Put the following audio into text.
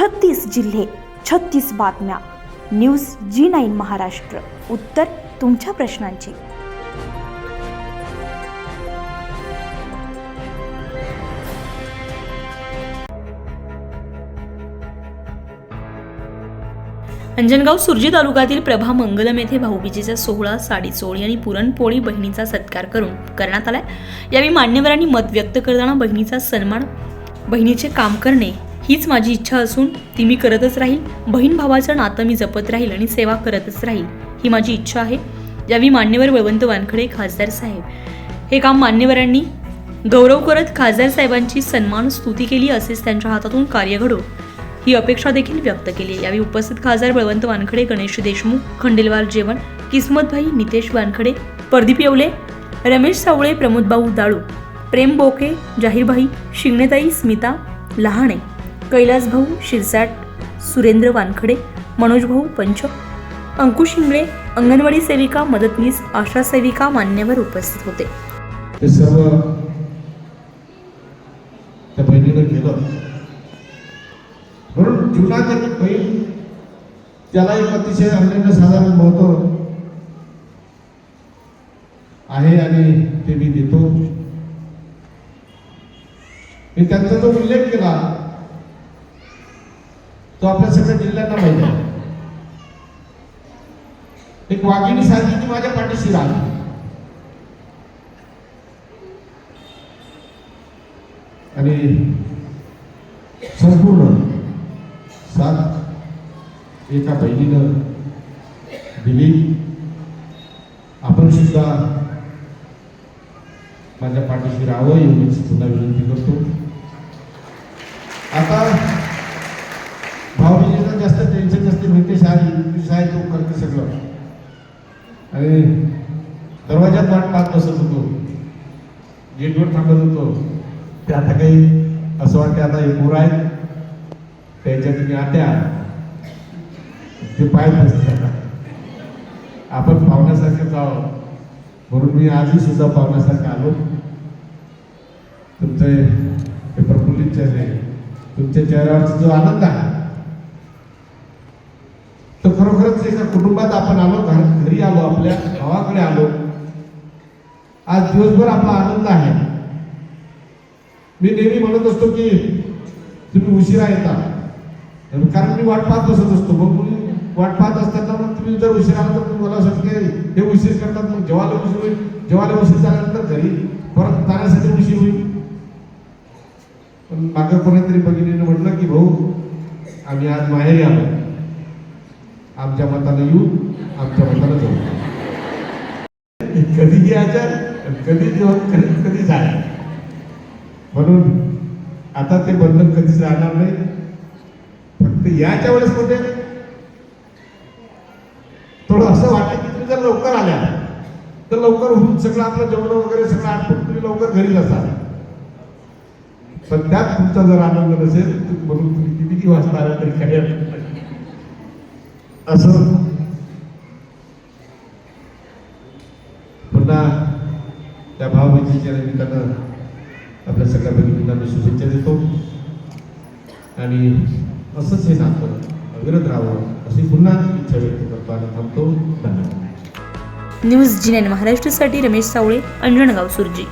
छत्तीस जिल्हे छत्तीस बातम्या. News G nine Maharashtra. उत्तर तुमच्या प्रश्नांची. अंजनगाव सुरजी तालुक्यातील प्रभा मंगलम येथे भाऊबीजेचा सोहळा साडीचोळी आणि पुरणपोळी बहिणीचा सत्कार करून करण्यात आलाय. यावेळी मान्यवरांनी मत व्यक्त करताना बहिणीचा सन्मान बहिणीचे काम करणे हीच माझी इच्छा असून ती मी करतच राहील. बहीण भावाचं नातं मी जपत राहील आणि सेवा करतच राहील. ही माझी इच्छा आहे. यावेळी मान्यवर बळवंत वानखडे खासदार साहेब. हे काम मान्यवरांनी गौरव करत खासदार साहेबांची सन्मान स्तुती केली असेच त्यांच्या हातातून कार्य घडो. ही अपेक्षा देखील व्यक्त केली. आहे. यावेळी उपस्थित खासदार बळवंत वानखडे गणेश देशमुख खंडेलवाल जेवण किस्मतभाई नितेश वानखडे प्रदीप येवले रमेश सावळे प्रमोदभाऊ दाळू प्रेम बोके जाहीरभाई शिंगणेताई स्मिता लहाणे. कैलास भाऊ शिरसाट सुरेंद्र वानखडे मनोज भाऊ पंच अंकुश इंगळे अंगणवाडी सेविका मदतनीस आशा सेविका मान्यवर उपस्थित होते. ते सर्व त्या बहिणीनं केलं. म्हणून जीवनात एक बहीण त्याला एक अतिशय अनन्य साधारण महत्त्व आहे आणि ते मी देतो. मी त्यांचा जो उल्लेख केला तो आपल्या सगळ्या जिल्ह्यांना माहिती आहे. एक वाघिणी सांगली ती माझ्या पाठीशी राहिली आणि संपूर्ण साथ एका बहिणीनं दिली. आपण सुद्धा माझ्या पाठीशी राहावं एवढीच पुन्हा विनंती करतो. आता जास्त टेन्शन नसते भेटते शाळी शाळेत तो करते सगळं. आणि दरवाजात वाट पाहत बसत होतो. गेटवर थांबत होतो. ते आता काही असं वाटते आता हे पोरं आहेत. त्याच्या तुम्ही आत्या. ते पाहत नसते आपण पाहुण्यासारखं जावं म्हणून मी आजही सुद्धा पाहुण्यासारखं आलो. तुमचे हे प्रफुल्लित चेहरे तुमच्या चेहऱ्यावरचा जो आनंद आहे तर खरोखरच एका कुटुंबात आपण आलो घरी आलो आपल्या गावाकडे आलो. आज दिवसभर आपला आनंद आहे. मी नेहमी म्हणत असतो की तुम्ही उशिरा येता. कारण मी वाट पाहत बसत असतो. मग तुम्ही वाट पाहत असताना मग तुम्ही जर उशिरा आला तर तुम्ही मला असं की हे उशीर करतात. मग जेवायला उशीर होईल जेवायला उशीर झाल्यानंतर घरी परत जाण्यासाठी उशीर होईल. पण मागं कोणीतरी भगिनीनं म्हटलं की भाऊ आम्ही आज माहेरी आलो. आमच्या मतानं येऊ आमच्या मतानं जाऊ. कधी यायचं कधी जेवण कधी कधी जाय म्हणून आता ते बंधन कधीच राहणार नाही. फक्त याच्या वेळेस मध्ये थोडं असं वाटलं की तुम्ही जर लवकर आल्या तर लवकर होऊन सगळं आपलं जेवण वगैरे सगळं आटपून तुम्ही लवकर घरी असाल पण त्यात तुमचा जर आनंद नसेल म्हणून तुम्ही किती वाजता आला तरी काही असं. पुन्हा त्या भावबीजेच्या निमित्तानं आपल्या सगळ्या भगिनींना मी शुभेच्छा देतो. आणि असंच हे नातं अविरत राहावं अशी पुन्हा इच्छा व्यक्त करतो आणि थांबतो. धन्यवाद. न्यूज जी नाईन महाराष्ट्रासाठी रमेश सावळे अंजणगाव सुरजी.